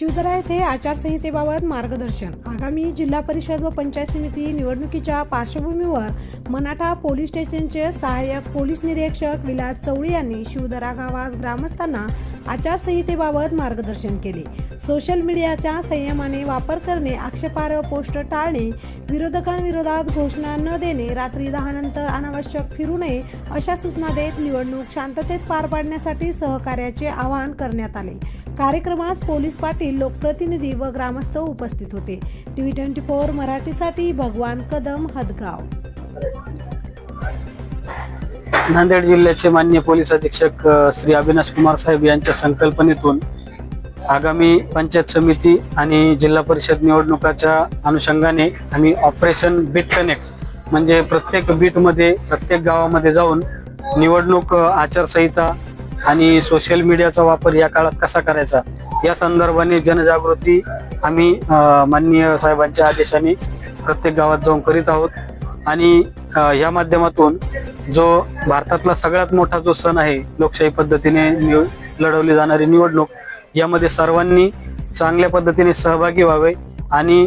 शिवदरा येथे आचारसंहितेबाबत मार्गदर्शन. आगामी जिल्हा परिषद व पंचायत समिती निवडणुकीच्या पार्श्वभूमीवर मनाठा पोलीस स्टेशनचे सहाय्यक पोलीस निरीक्षक विलास चवळी यांनी शिवदरा गावात ग्रामस्थांना आचारसंहितेबाबत मार्गदर्शन केले. सोशल मीडियाच्या संयमाने वापर करणे आक्षेपार्ह पोस्ट टाळणे विरोधकांविरोधात घोषणा न देणे रात्री दहानंतर अनावश्यक फिरू नये अशा सूचना देत निवडणूक शांततेत पार पाडण्यासाठी सहकार्याचे आवाहन करण्यात आले. कार्यक्रमास पोलीस पाटील लोकप्रतिनिधी व ग्रामस्थ उपस्थित होते. टीव्ही ट्वेंटी फोर मराठीसाठी भगवान कदम हदगाव. नांदेड जिल्ह्याचे मान्य पोलीस अधीक्षक श्री अविनाश कुमार साहेब यांच्या संकल्पनेतून आगामी पंचायत समिती आणि जिल्हा परिषद निवडणुकाच्या अनुषंगाने आम्ही ऑपरेशन बीट कनेक्ट म्हणजे प्रत्येक बीटमध्ये प्रत्येक गावामध्ये जाऊन निवडणूक आचारसंहिता आणि सोशल मीडियाचा वापर या काळात कसा करायचा? या संदर्भाने जनजागृती आम्ही माननीय साहेबांच्या आदेशाने प्रत्येक गावात जाऊन करीत आहोत. आणि या माध्यमातून जो भारतातला सगळ्यात मोठा जो सण आहे लोकशाही पद्धतीने निव- लढवली जाणारी निवडणूक यामध्ये सर्वांनी चांगल्या पद्धतीने सहभागी व्हावे आणि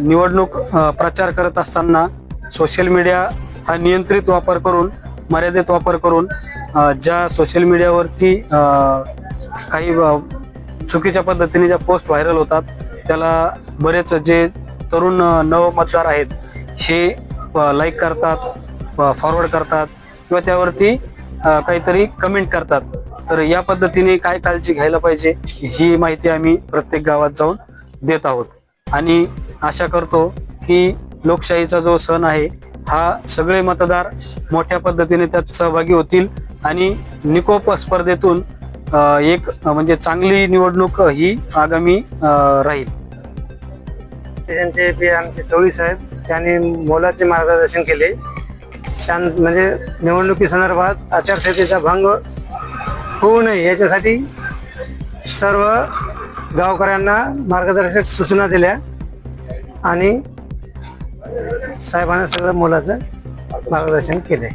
निवडणूक प्रचार करत असताना सोशल मीडिया हा नियंत्रित वापर करून मर्यादित वापर करून ज्या सोशल मीडियावरती काही चुकीच्या पद्धतीने ज्या पोस्ट व्हायरल होतात त्याला बरेच जे तरुण नव मतदार आहेत हे लाईक करतात फॉरवर्ड करतात किंवा त्यावरती काहीतरी कमेंट करतात. तर या पद्धतीने काय काळजी घ्यायला पाहिजे ही माहिती आम्ही प्रत्येक गावात जाऊन देत आहोत. आणि आशा करतो की लोकशाहीचा जो सण आहे हा सगळे मतदार मोठ्या पद्धतीने त्यात सहभागी होतील. आणि निकोप स्पर्धेतून एक म्हणजे चांगली निवडणूक ही आगामी राहील. त्यांचे पी आमचे चवळी साहेब त्यांनी मोलाचे मार्गदर्शन केले. शांत म्हणजे निवडणुकी संदर्भात आचारसंहितेचा भंग होऊ नये याच्यासाठी सर्व गावकऱ्यांना मार्गदर्शक सूचना दिल्या आणि साहेबांना सगळं मोलाचं मार्गदर्शन केले